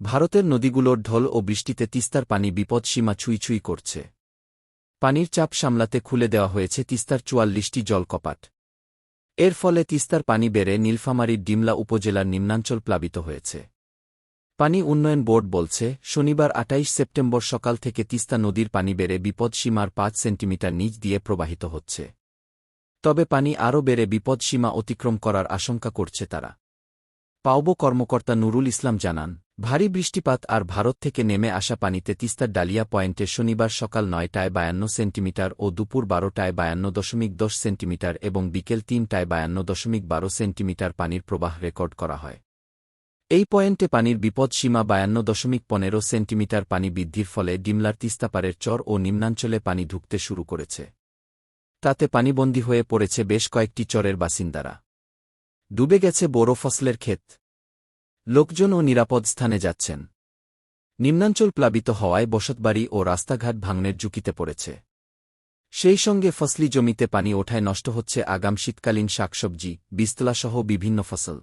ভারতের নদীগুলোর ঢল ও বৃষ্টিতে তিস্তার পানি বিপদসীমা ছুঁই করছে। পানির চাপ সামলাতে খুলে দেওয়া হয়েছে তিস্তার চুয়াল্লিশটি জলকপাট। এর ফলে তিস্তার পানি বেড়ে নীলফামারীর ডিমলা উপজেলার নিম্নাঞ্চল প্লাবিত হয়েছে। পানি উন্নয়ন বোর্ড বলছে, শনিবার আটাইশ সেপ্টেম্বর সকাল থেকে তিস্তা নদীর পানি বেড়ে বিপদসীমার পাঁচ সেন্টিমিটার নিচ দিয়ে প্রবাহিত হচ্ছে। তবে পানি আরও বেড়ে বিপদসীমা অতিক্রম করার আশঙ্কা করছে তারা। পাওব কর্মকর্তা নুরুল ইসলাম জানান ভারী বৃষ্টিপাত আর ভারত থেকে নেমে আসা পানিতে তিস্তার ডালিয়া পয়েন্টে শনিবার সকাল নয়টায় বায়ান্ন সেন্টিমিটার ও দুপুর বারোটায় বায়ান্ন দশমিক দশ সেন্টিমিটার এবং বিকেল তিনটায় বায়ান্ন দশমিক বারো সেন্টিমিটার পানির প্রবাহ রেকর্ড করা হয়। এই পয়েন্টে পানির বিপদসীমা বায়ান্ন দশমিক পনেরো সেন্টিমিটার পানি বৃদ্ধির ফলে ডিমলার তিস্তাপাড়ের চর ও নিম্নাঞ্চলে পানি ঢুকতে শুরু করেছে। তাতে পানিবন্দী হয়ে পড়েছে বেশ কয়েকটি চরের বাসিন্দারা। ডুবে গেছে বোরো ফসলের ক্ষেত। লোকজন ও নিরাপদ স্থানে যাচ্ছেন। নিম্নাঞ্চল প্লাবিত হওয়ায় বসতবাড়ি ও রাস্তাঘাট ভাঙনের ঝুঁকিতে পড়েছে। সেই সঙ্গে ফসলি জমিতে পানি ওঠায় নষ্ট হচ্ছে আগাম শীতকালীন শাকসবজি, বিস্তলাসহ বিভিন্ন ফসল।